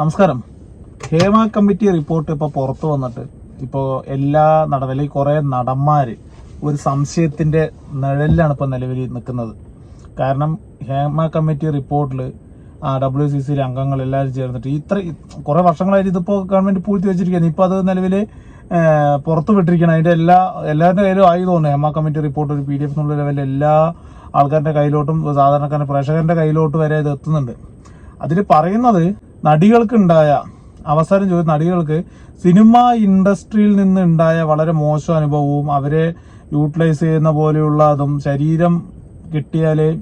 നമസ്കാരം. Hema committee report ഇപ്പോൾ പുറത്തു വന്നിട്ട് ഇപ്പോൾ എല്ലാ നടനിലും കുറേ നടന്മാർ ഒരു സംശയത്തിന്റെ നിഴലിലാണ് ഇപ്പോൾ നിലവിൽ നിൽക്കുന്നത്. കാരണം ഹേമ കമ്മിറ്റി റിപ്പോർട്ടിൽ ഡബ്ല്യു സി സിയിലെ അംഗങ്ങൾ എല്ലാവരും ചേർന്നിട്ട് ഇത്ര കുറേ വർഷങ്ങളായിട്ട് ഇതിപ്പോൾ ഗവൺമെന്റ് പൂഴ്ത്തി വെച്ചിരിക്കുകയാണ്. ഇപ്പോൾ അത് നിലവിൽ പുറത്തു വിട്ടിരിക്കണം അതിന്റെ എല്ലാ എല്ലാവരുടെ കയ്യിലും ആയി തോന്നുന്നു ഹേമ കമ്മിറ്റി റിപ്പോർട്ട് ഒരു പി ഡി എഫ് എന്നുള്ള ലെവലിൽ എല്ലാ ആൾക്കാരുടെ കയ്യിലോട്ടും സാധാരണക്കാരന്റെ പ്രേക്ഷകരുടെ കയ്യിലോട്ട് വരെ ഇത് എത്തുന്നുണ്ട്. അതിൽ പറയുന്നത് നടികൾക്കുണ്ടായ അവസരം ചോദിച്ച നടികൾക്ക് സിനിമ ഇൻഡസ്ട്രിയിൽ നിന്ന് ഉണ്ടായ വളരെ മോശം അനുഭവവും അവരെ യൂട്ടിലൈസ് ചെയ്യുന്ന പോലെയുള്ള അതും ശരീരം കിട്ടിയാലേ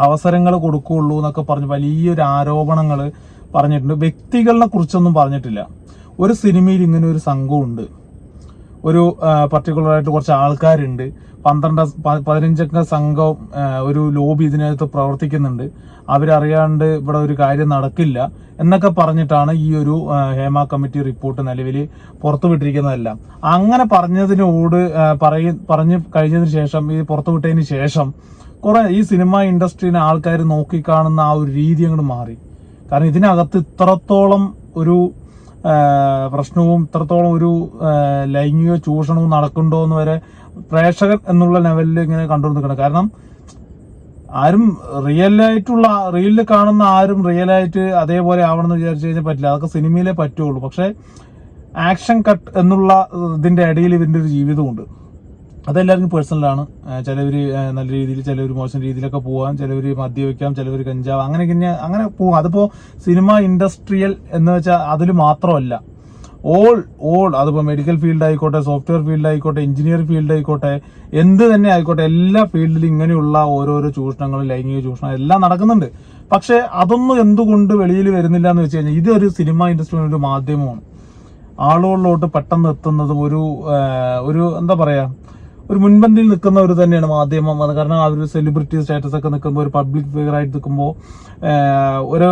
അവസരങ്ങൾ കൊടുക്കുകയുള്ളൂ എന്നൊക്കെ പറഞ്ഞ് വലിയൊരു ആരോപണങ്ങൾ പറഞ്ഞിട്ടുണ്ട്. വ്യക്തികളെ കുറിച്ചൊന്നും പറഞ്ഞിട്ടില്ല. ഒരു സിനിമയിൽ ഇങ്ങനെ ഒരു സംഘമുണ്ട് ഒരു പർട്ടിക്കുലർ ആയിട്ട് കുറച്ച് ആൾക്കാരുണ്ട്. പന്ത്രണ്ട് പതിനഞ്ചംഗ സംഘം ഒരു ലോബി ഇതിനകത്ത് പ്രവർത്തിക്കുന്നുണ്ട്. അവരറിയാണ്ട് ഇവിടെ ഒരു കാര്യം നടക്കില്ല എന്നൊക്കെ പറഞ്ഞിട്ടാണ് ഈ ഒരു ഹേമ കമ്മിറ്റി റിപ്പോർട്ട് നിലവിൽ പുറത്തുവിട്ടിരിക്കുന്നതെല്ലാം അങ്ങനെ പറഞ്ഞതിനോട് പറയ പറഞ്ഞു കഴിഞ്ഞതിന് ശേഷം ഈ പുറത്തുവിട്ടതിന് ശേഷം കുറെ ഈ സിനിമ ഇൻഡസ്ട്രീനെ ആൾക്കാർ നോക്കിക്കാണുന്ന ആ ഒരു രീതി അങ്ങോട്ട് മാറി. കാരണം ഇതിനകത്ത് ഇത്രത്തോളം ഒരു പ്രശ്നവും ഇത്രത്തോളം ഒരു ലൈംഗിക ചൂഷണവും നടക്കുന്നുണ്ടോ എന്ന് വരെ പ്രേക്ഷകർ എന്നുള്ള ലെവലിൽ ഇങ്ങനെ കണ്ടു കാരണം ആരും റിയൽ ആയിട്ടുള്ള റിയലിൽ കാണുന്ന ആരും റിയൽ ആയിട്ട് അതേപോലെ ആവണമെന്ന് വിചാരിച്ചു കഴിഞ്ഞാൽ പറ്റില്ല. അതൊക്കെ സിനിമയിലേ പറ്റുള്ളൂ. പക്ഷെ ആക്ഷൻ കട്ട് എന്നുള്ള ഇതിന്റെ ഇടയിൽ ഇതിന്റെ ഒരു ജീവിതമുണ്ട്. അതെല്ലാവർക്കും പേഴ്സണലാണ്. ചിലവർ നല്ല രീതിയിൽ ചിലവർ മോശം രീതിയിലൊക്കെ പോവാം ചിലവർ മദ്യവെക്കാം ചിലവർ കഞ്ചാവ് അങ്ങനെ പിന്നെ അങ്ങനെ പോവാം. അതിപ്പോൾ സിനിമ ഇൻഡസ്ട്രിയൽ എന്ന് വെച്ചാൽ അതിൽ മാത്രമല്ല. ഓൾ ഓൾ അതിപ്പോൾ മെഡിക്കൽ ഫീൽഡ് ആയിക്കോട്ടെ സോഫ്റ്റ്വെയർ ഫീൽഡ് ആയിക്കോട്ടെ എഞ്ചിനീയർ ഫീൽഡ് ആയിക്കോട്ടെ എന്ത് തന്നെ ആയിക്കോട്ടെ എല്ലാ ഫീൽഡിലും ഇങ്ങനെയുള്ള ഓരോരോ ചൂഷണങ്ങളും ലൈംഗിക ചൂഷണം എല്ലാം നടക്കുന്നുണ്ട്. പക്ഷേ അതൊന്നും എന്തുകൊണ്ട് വെളിയിൽ വരുന്നില്ല എന്ന് വെച്ച് കഴിഞ്ഞാൽ ഇതൊരു സിനിമ ഇൻഡസ്ട്രിയുടെ ഒരു മാധ്യമമാണ്. ആളുകളിലോട്ട് പെട്ടെന്ന് എത്തുന്നതും ഒരു ഒരു എന്താ പറയാ ഒരു മുൻപന്തിയിൽ നിൽക്കുന്നവർ തന്നെയാണ് മാധ്യമം. അത് കാരണം ആ ഒരു സെലിബ്രിറ്റി സ്റ്റാറ്റസ് ഒക്കെ നിൽക്കുമ്പോൾ ഒരു പബ്ലിക് ഫിഗർ ആയിട്ട് നിൽക്കുമ്പോൾ ഒരു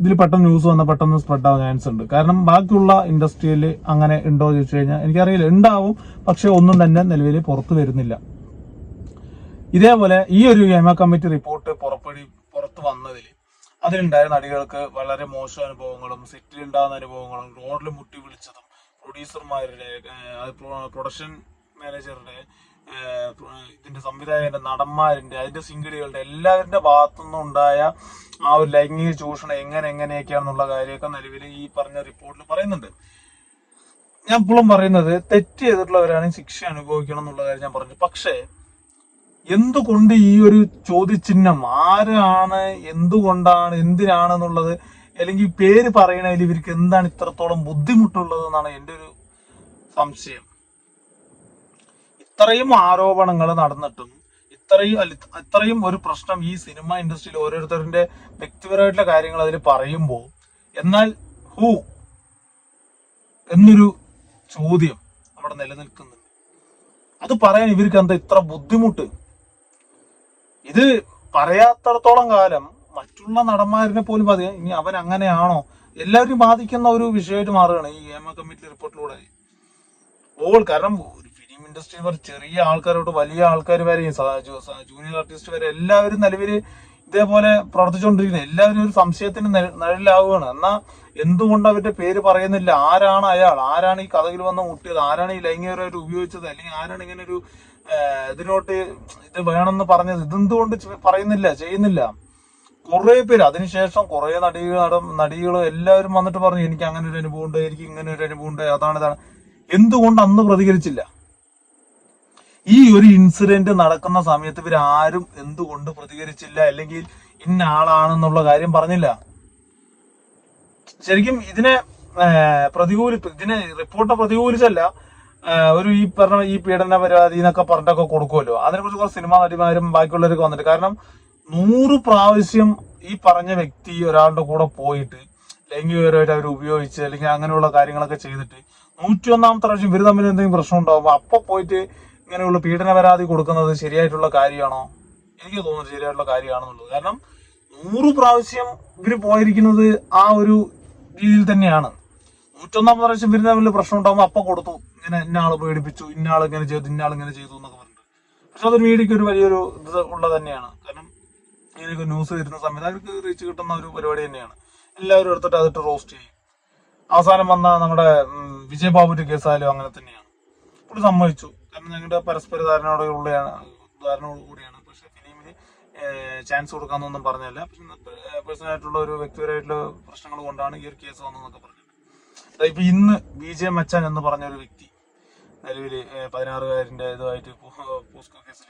ഇതിൽ പെട്ടെന്ന് ന്യൂസ് വന്നാൽ പെട്ടെന്ന് സ്പ്രെഡ് ആവാൻ ചാൻസ് ഉണ്ട്. കാരണം ബാക്കിയുള്ള ഇൻഡസ്ട്രിയിൽ അങ്ങനെ ഉണ്ടോ ചോദിച്ചു കഴിഞ്ഞാൽ എനിക്കറിയില്ല. ഉണ്ടാവും പക്ഷെ ഒന്നും തന്നെ നിലവിൽ പുറത്തു വരുന്നില്ല. ഇതേപോലെ ഈ ഒരു ഹേമ കമ്മിറ്റി റിപ്പോർട്ട് പുറപ്പെടി പുറത്തു വന്നതിൽ അതിലുണ്ടായ നടികൾക്ക് വളരെ മോശം അനുഭവങ്ങളും സെറ്റിൽ ഉണ്ടാകുന്ന അനുഭവങ്ങളും റോഡിൽ മുട്ടി വിളിച്ചതും പ്രൊഡ്യൂസർമാരുടെ പ്രൊഡക്ഷൻ മാനേജറുടെ ഇതിന്റെ സംവിധായകന്റെ നടന്മാരിന്റെ അതിന്റെ സിംഗിടികളുടെ എല്ലാവരുടെ ഭാഗത്തുനിന്നും ഉണ്ടായ ആ ഒരു ലൈംഗിക ചൂഷണം എങ്ങനെ എങ്ങനെയൊക്കെയാണെന്നുള്ള കാര്യമൊക്കെ നിലവിൽ ഈ പറഞ്ഞ റിപ്പോർട്ടിൽ പറയുന്നുണ്ട്. ഞാൻ ഇപ്പോഴും പറയുന്നത് തെറ്റ് ചെയ്തിട്ടുള്ളവരാണെങ്കിൽ ശിക്ഷ അനുഭവിക്കണം എന്നുള്ള കാര്യം ഞാൻ പറഞ്ഞു. പക്ഷേ എന്തുകൊണ്ട് ഈ ഒരു ചോദ്യചിഹ്നം ആരാണ് എന്തുകൊണ്ടാണ് എന്തിനാണെന്നുള്ളത് അല്ലെങ്കിൽ പേര് പറയണതിൽ ഇവർക്ക് എന്താണ് ഇത്രത്തോളം ബുദ്ധിമുട്ടുള്ളത് എന്നാണ് എന്റെ ഒരു സംശയം. ഇത്രയും ആരോപണങ്ങൾ നടന്നിട്ടും ഇത്രയും ഇത്രയും ഒരു പ്രശ്നം ഈ സിനിമ ഇൻഡസ്ട്രിയിൽ ഓരോരുത്തരുടെ വ്യക്തിപരമായിട്ടുള്ള കാര്യങ്ങൾ അതിൽ പറയുമ്പോൾ എന്നാൽ ഹൂ എന്നൊരു ചോദ്യം അവിടെ നിലനിൽക്കുന്നുണ്ട്. അത് പറയാൻ ഇവർക്ക് എന്താ ഇത്ര ബുദ്ധിമുട്ട്? ഇത് പറയാത്തടത്തോളം കാലം മറ്റുള്ള നടന്മാരിനെ പോലും അത് ഇനി അവൻ അങ്ങനെയാണോ? എല്ലാവരും ബാധിക്കുന്ന ഒരു വിഷയമായിട്ട് മാറുകയാണ് ഈ ഹേമ കമ്മിറ്റി റിപ്പോർട്ടിലൂടെ. ഓൾ കാരണം ഇൻഡസ്ട്രി വരെ ചെറിയ ആൾക്കാരോട്ട് വലിയ ആൾക്കാർ വരെയും ജൂനിയർ ആർട്ടിസ്റ്റ് വരെ എല്ലാവരും നിലവിൽ ഇതേപോലെ പ്രവർത്തിച്ചുകൊണ്ടിരിക്കുന്നത് എല്ലാവരും ഒരു സംശയത്തിന് നിഴലാവുകയാണ്. എന്നാൽ എന്നാ എന്തുകൊണ്ട് അവരുടെ പേര് പറയുന്നില്ല? ആരാണ് അയാൾ? ആരാണ് ഈ കഥയിൽ വന്ന് മുട്ടിയത്? ആരാണ് ഈ ലൈംഗികമായിട്ട് ഉപയോഗിച്ചത്? അല്ലെങ്കിൽ ആരാണ് ഇങ്ങനെ ഒരു ഇതിനോട്ട് ഇത് വേണമെന്ന് പറഞ്ഞത്? ഇതെന്തുകൊണ്ട് പറയുന്നില്ല? ചെയ്യുന്നില്ല. കുറെ പേര്. അതിനുശേഷം കുറെ നടികൾ നടികൾ എല്ലാവരും വന്നിട്ട് പറഞ്ഞു എനിക്ക് അങ്ങനെ ഒരു അനുഭവം ഉണ്ട്. എനിക്ക് ഇങ്ങനെ ഒരു അനുഭവം ഉണ്ട്. അതാണ് ഇതാണ്. എന്തുകൊണ്ട് അന്ന് പ്രതികരിച്ചില്ല? ഈ ഒരു ഇൻസിഡന്റ് നടക്കുന്ന സമയത്ത് ഇവർ ആരും എന്തുകൊണ്ട് പ്രതികരിച്ചില്ല? അല്ലെങ്കിൽ ഇന്ന ആളാണെന്നുള്ള കാര്യം പറഞ്ഞില്ല? ശരിക്കും ഇതിനെ പ്രതികൂലി ഇതിനെ റിപ്പോർട്ട് പ്രതികൂലിച്ചല്ല. ഒരു ഈ പറഞ്ഞ ഈ പീഡന പരാതി എന്നൊക്കെ പറഞ്ഞിട്ടൊക്കെ കൊടുക്കുമല്ലോ. അതിനെക്കുറിച്ച് കുറച്ച് സിനിമാ നടിമാരും ബാക്കിയുള്ളവരൊക്കെ വന്നിട്ട്. കാരണം നൂറ് പ്രാവശ്യം ഈ പറഞ്ഞ വ്യക്തി ഒരാളുടെ കൂടെ പോയിട്ട് ലൈംഗികപരമായിട്ട് അവർ ഉപയോഗിച്ച് അല്ലെങ്കിൽ അങ്ങനെയുള്ള കാര്യങ്ങളൊക്കെ ചെയ്തിട്ട് നൂറ്റി ഒന്നാമത്തെ പ്രാവശ്യം ഇവർ തമ്മിൽ എന്തെങ്കിലും പ്രശ്നം ഉണ്ടാവുമ്പോൾ അപ്പൊ പോയിട്ട് ഇങ്ങനെയുള്ള പീഡന പരാതി കൊടുക്കുന്നത് ശരിയായിട്ടുള്ള കാര്യമാണോ? എനിക്ക് തോന്നുന്നത് ശരിയായിട്ടുള്ള കാര്യമാണെന്നുള്ളത്. കാരണം നൂറ് പ്രാവശ്യം ഇവർ പോയിരിക്കുന്നത് ആ ഒരു രീതിയിൽ തന്നെയാണ്. നൂറ്റൊന്നാം പ്രാവശ്യം വരുന്ന തമ്മിൽ പ്രശ്നം ഉണ്ടാകുമ്പോൾ അപ്പൊ കൊടുത്തു. ഇങ്ങനെ ഇന്ന ആൾ പേടിപ്പിച്ചു ഇന്നാൾ ഇങ്ങനെ ചെയ്തു ഇന്നാൾ ഇങ്ങനെ ചെയ്തു എന്നൊക്കെ പറഞ്ഞിട്ട്. പക്ഷെ അതൊരു മീഡിയക്ക് ഒരു വലിയൊരു ഇത് ഉള്ളത് തന്നെയാണ്. കാരണം ഇങ്ങനെയൊക്കെ ന്യൂസ് വരുന്ന സമയത്ത് അവർക്ക് റീച്ച് കിട്ടുന്ന ഒരു പരിപാടി തന്നെയാണ്. എല്ലാവരും എടുത്തിട്ട് അതിട്ട് റോസ്റ്റ് ചെയ്യും. അവസാനം വന്ന നമ്മുടെ വിജയബാബുവിന്റെ കേസായാലും അങ്ങനെ തന്നെയാണ്. പുള്ളി സമ്മതിച്ചു. കാരണം ഞങ്ങളുടെ പരസ്പര ധാരണയോടുകൂടിയാണ് ധാരണയോട് കൂടിയാണ്. പക്ഷെ ഫിലിമിന് ചാൻസ് കൊടുക്കാമെന്നൊന്നും പറഞ്ഞല്ല. പക്ഷെ പേഴ്സണൽ ആയിട്ടുള്ള ഒരു വ്യക്തിപരമായിട്ടുള്ള പ്രശ്നങ്ങൾ കൊണ്ടാണ് ഈ ഒരു കേസ് വന്നതെന്നൊക്കെ പറഞ്ഞത് ഇപ്പൊ ഇന്ന് ബി ജെ മച്ചാൻ എന്ന് പറഞ്ഞ ഒരു വ്യക്തി നിലവിൽ പതിനാറുകാരന്റെ ഇതുമായിട്ട് പോസ്കോ കേസിൽ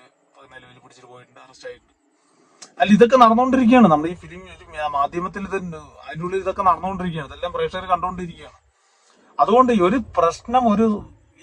നിലവിൽ പിടിച്ചിട്ട് പോയിട്ടുണ്ട് അറസ്റ്റ് ആയിട്ടുണ്ട്. അല്ല ഇതൊക്കെ നടന്നുകൊണ്ടിരിക്കുകയാണ് നമ്മുടെ ഈ ഫിലിം മാധ്യമത്തിൽ ഇത് അതിനുള്ളിൽ ഇതൊക്കെ നടന്നുകൊണ്ടിരിക്കുകയാണ് ഇതെല്ലാം പ്രേക്ഷകർ കണ്ടുകൊണ്ടിരിക്കുകയാണ് അതുകൊണ്ട് ഒരു പ്രശ്നം ഒരു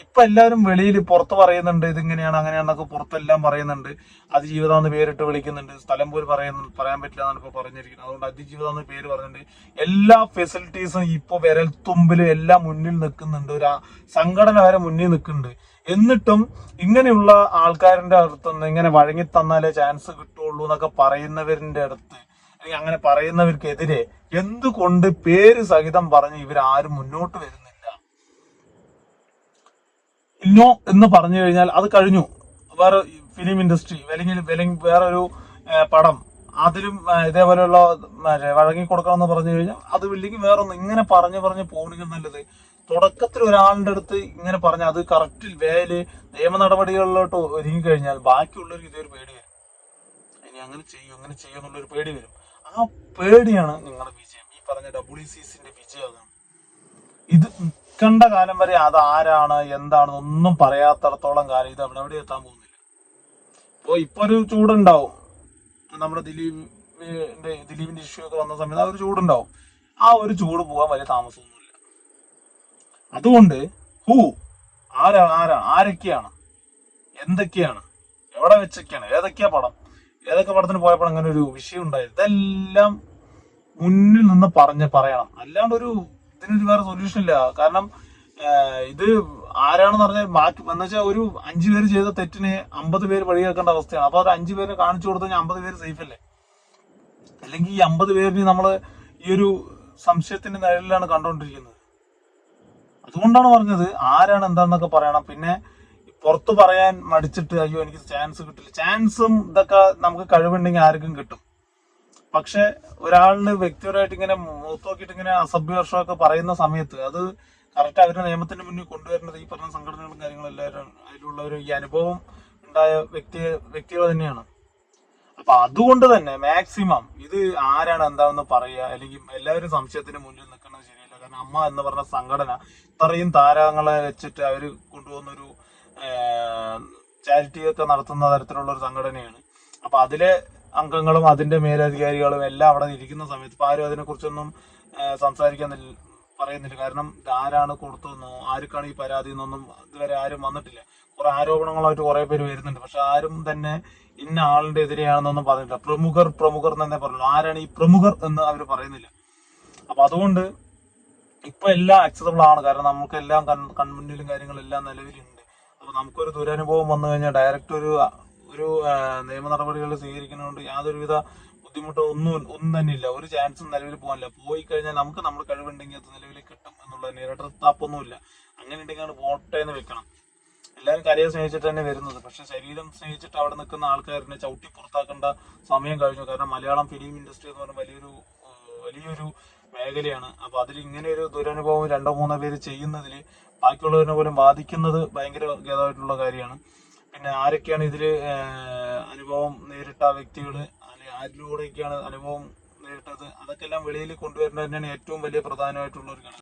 ഇപ്പൊ എല്ലാവരും വെളിയിൽ പുറത്ത് പറയുന്നുണ്ട് ഇതിങ്ങനെയാണ് അങ്ങനെയാണെന്നൊക്കെ പുറത്തെല്ലാം പറയുന്നുണ്ട്. അതിജീവിതം എന്ന് പേരിട്ട് വിളിക്കുന്നുണ്ട്. സ്ഥലം പോലും പറയുന്നു പറയാൻ പറ്റില്ല എന്നാണ് ഇപ്പൊ പറഞ്ഞിരിക്കുന്നത്. അതുകൊണ്ട് അതിജീവിതം എന്ന് പേര് പറഞ്ഞിട്ട് എല്ലാ ഫെസിലിറ്റീസും ഇപ്പൊ വിരൽ തുമ്പിൽ എല്ലാം മുന്നിൽ നിൽക്കുന്നുണ്ട്. ഒരു സംഘടന വരെ മുന്നിൽ നിൽക്കുന്നുണ്ട്. എന്നിട്ടും ഇങ്ങനെയുള്ള ആൾക്കാരുടെ അടുത്തുനിന്ന് ഇങ്ങനെ വഴങ്ങി തന്നാലേ ചാൻസ് കിട്ടുള്ളൂ എന്നൊക്കെ പറയുന്നവരിന്റെ അടുത്ത് അല്ലെങ്കിൽ അങ്ങനെ പറയുന്നവർക്കെതിരെ എന്തുകൊണ്ട് പേര് സഹിതം പറഞ്ഞ് ഇവരാരും മുന്നോട്ട് വരുന്നില്ല? ഇന്നോ എന്ന് പറഞ്ഞു കഴിഞ്ഞാൽ അത് കഴിഞ്ഞു. വേറെ ഫിലിം ഇൻഡസ്ട്രി അല്ലെങ്കിൽ വേറൊരു പടം അതിലും ഇതേപോലെയുള്ള വഴങ്ങി കൊടുക്കണം എന്ന് പറഞ്ഞു കഴിഞ്ഞാൽ അത് ഇല്ലെങ്കിൽ വേറൊന്നും. ഇങ്ങനെ പറഞ്ഞു പറഞ്ഞ് പോകണമെങ്കിൽ നല്ലത്. തുടക്കത്തിൽ ഒരാളുടെ അടുത്ത് ഇങ്ങനെ പറഞ്ഞ അത് കറക്റ്റ് വേൽ നിയമ നടപടികളിലോട്ട് ഒരുങ്ങി കഴിഞ്ഞാൽ ബാക്കിയുള്ളവർക്ക് ഇതൊരു പേടി വരും ഇനി അങ്ങനെ ചെയ്യും അങ്ങനെ ചെയ്യും എന്നുള്ളൊരു പേടി വരും. ആ പേടിയാണ് നിങ്ങളുടെ വിജയം. ഈ പറഞ്ഞ ഡബ്ല്യു സി സിന്റെ വിജയം അതാണ്. ഇത് കണ്ട കാലം വരെ അത് ആരാണ് എന്താണെന്ന് ഒന്നും പറയാത്തടത്തോളം കാലം ഇത് അവിടെ എവിടെ എത്താൻ പോകുന്നില്ല. ഇപ്പൊ ഇപ്പൊ ഒരു ചൂടുണ്ടാവും. നമ്മുടെ ദിലീപിന്റെ ദിലീപിന്റെ ഇഷ്യൂ ഒക്കെ വന്ന സമയത്ത് ആ ഒരു ചൂടുണ്ടാവും. ആ ഒരു ചൂട് പോകാൻ വലിയ താമസമൊന്നുമില്ല. അതുകൊണ്ട് ഹൂ ആരാ ആരാ ആരൊക്കെയാണ് എന്തൊക്കെയാണ് എവിടെ വെച്ചൊക്കെയാണ് ഏതൊക്കെയാ പടം ഏതൊക്കെ പടത്തിന് പോയപ്പോൾ അങ്ങനെ ഒരു വിഷയം ഉണ്ടായത്? ഇതെല്ലാം മുന്നിൽ നിന്ന് പറഞ്ഞ് പറയണം. അല്ലാണ്ട് ഒരു ഇതിനൊരു വേറെ സൊല്യൂഷൻ ഇല്ല. കാരണം ഇത് ആരാണെന്ന് പറഞ്ഞാൽ ബാക്കി എന്ന് വെച്ചാൽ ഒരു അഞ്ചു പേര് ചെയ്ത തെറ്റിന് അമ്പത് പേര് വഴിയാക്കേണ്ട അവസ്ഥയാണ്. അപ്പൊ അത് അഞ്ചു പേരെ കാണിച്ചു കൊടുത്തു അമ്പത് പേര് സേഫ് അല്ലേ? അല്ലെങ്കിൽ ഈ അമ്പത് പേരിന് നമ്മൾ ഈ ഒരു സംശയത്തിന്റെ നിഴലിലാണ് കണ്ടുകൊണ്ടിരിക്കുന്നത്. അതുകൊണ്ടാണ് പറഞ്ഞത് ആരാണ് എന്താണെന്നൊക്കെ പറയണം. പിന്നെ പുറത്ത് പറയാൻ മടിച്ചിട്ട് അയ്യോ എനിക്ക് ചാൻസ് കിട്ടില്ല. ചാൻസും ഇതൊക്കെ നമുക്ക് കഴിവുണ്ടെങ്കിൽ ആർക്കും കിട്ടും. പക്ഷെ ഒരാളിന് വ്യക്തിപരമായിട്ട് ഇങ്ങനെ മൂത്തോക്കിട്ട് ഇങ്ങനെ അസഭ്യവർഷമൊക്കെ പറയുന്ന സമയത്ത് അത് കറക്റ്റ് അവരുടെ നിയമത്തിന്റെ മുന്നിൽ കൊണ്ടുവരേണ്ടത് ഈ പറഞ്ഞ സംഘടനകളും കാര്യങ്ങളും എല്ലാവരും ഒരു ഈ അനുഭവം ഉണ്ടായ വ്യക്തി വ്യക്തികൾ തന്നെയാണ്. അപ്പൊ അതുകൊണ്ട് തന്നെ മാക്സിമം ഇത് ആരാണ് എന്താണെന്ന് പറയുക അല്ലെങ്കിൽ എല്ലാവരും സംശയത്തിന് മുന്നിൽ നിൽക്കുന്നത് ശരിയല്ല. കാരണം അമ്മ എന്ന് പറഞ്ഞ സംഘടന ഇത്രയും താരങ്ങളെ വെച്ചിട്ട് അവർ കൊണ്ടുപോകുന്ന ഒരു ചാരിറ്റി ഒക്കെ നടത്തുന്ന തരത്തിലുള്ള ഒരു സംഘടനയാണ്. അപ്പൊ അതിലെ അംഗങ്ങളും അതിന്റെ മേലധികാരികളും എല്ലാം അവിടെ ഇരിക്കുന്ന സമയത്ത് ഇപ്പൊ ആരും അതിനെക്കുറിച്ചൊന്നും സംസാരിക്കാൻ പറയുന്നില്ല. കാരണം ആരാണ് കൊടുത്തതെന്നോ ആർക്കാണ് ഈ പരാതി എന്നൊന്നും ഇതുവരെ ആരും വന്നിട്ടില്ല. കുറെ ആരോപണങ്ങളായിട്ട് കുറെ പേര് വരുന്നുണ്ട്. പക്ഷെ ആരും തന്നെ ഇന്ന ആളിന്റെ എതിരെയാണെന്നൊന്നും പറഞ്ഞിട്ടില്ല. പ്രമുഖർ പ്രമുഖർ എന്നേ പറഞ്ഞു ആരാണ് ഈ പ്രമുഖർ എന്ന് അവർ പറയുന്നില്ല. അപ്പൊ അതുകൊണ്ട് ഇപ്പൊ എല്ലാം അക്സസബിൾ ആണ്. കാരണം നമുക്ക് എല്ലാം കൺ- കൺമുന്നിലും കാര്യങ്ങളെല്ലാം നിലവിലുണ്ട്. അപ്പൊ നമുക്കൊരു ദുരനുഭവം വന്നു കഴിഞ്ഞാൽ ഡയറക്റ്റ് ഒരു ഒരു നിയമ നടപടികൾ സ്വീകരിക്കുന്നതുകൊണ്ട് യാതൊരുവിധ ബുദ്ധിമുട്ടോ ഒന്നും ഒന്നും തന്നെ ഇല്ല ഒരു ചാൻസും നിലവിൽ പോകാനില്ല. പോയി കഴിഞ്ഞാൽ നമുക്ക് നമ്മുടെ കഴിവുണ്ടെങ്കിൽ അത് നിലവിൽ കിട്ടും എന്നുള്ള ഇരട്ടത്താപ്പൊന്നുമില്ല അങ്ങനെ ഉണ്ടെങ്കിൽ പോട്ടെ എന്ന് വെക്കണം. എല്ലാവരും കരയെ സ്നേഹിച്ചിട്ട് തന്നെ വരുന്നത്. പക്ഷെ ശരീരം സ്നേഹിച്ചിട്ട് അവിടെ നിൽക്കുന്ന ആൾക്കാരിനെ ചവിട്ടി പുറത്താക്കേണ്ട സമയം കഴിഞ്ഞു. കാരണം മലയാളം ഫിലിം ഇൻഡസ്ട്രി എന്ന് പറഞ്ഞ വലിയൊരു വലിയൊരു മേഖലയാണ്. അപ്പൊ അതിൽ ഇങ്ങനെ ഒരു ദുരനുഭവം രണ്ടോ മൂന്നോ പേര് ചെയ്യുന്നതിൽ ബാക്കിയുള്ളവരെ പോലും ബാധിക്കുന്നത് ഭയങ്കര ഗതായിട്ടുള്ള കാര്യമാണ്. പിന്നെ ആരൊക്കെയാണ് ഇതിൽ അനുഭവം നേരിട്ട വ്യക്തികൾ ആരിലൂടെയൊക്കെയാണ് അനുഭവം നേരിട്ടത്? അതൊക്കെ എല്ലാം വെളിയിൽ കൊണ്ടുവരേണ്ടത് തന്നെയാണ് ഏറ്റവും വലിയ പ്രധാനമായിട്ടുള്ള ഒരു ഘടകം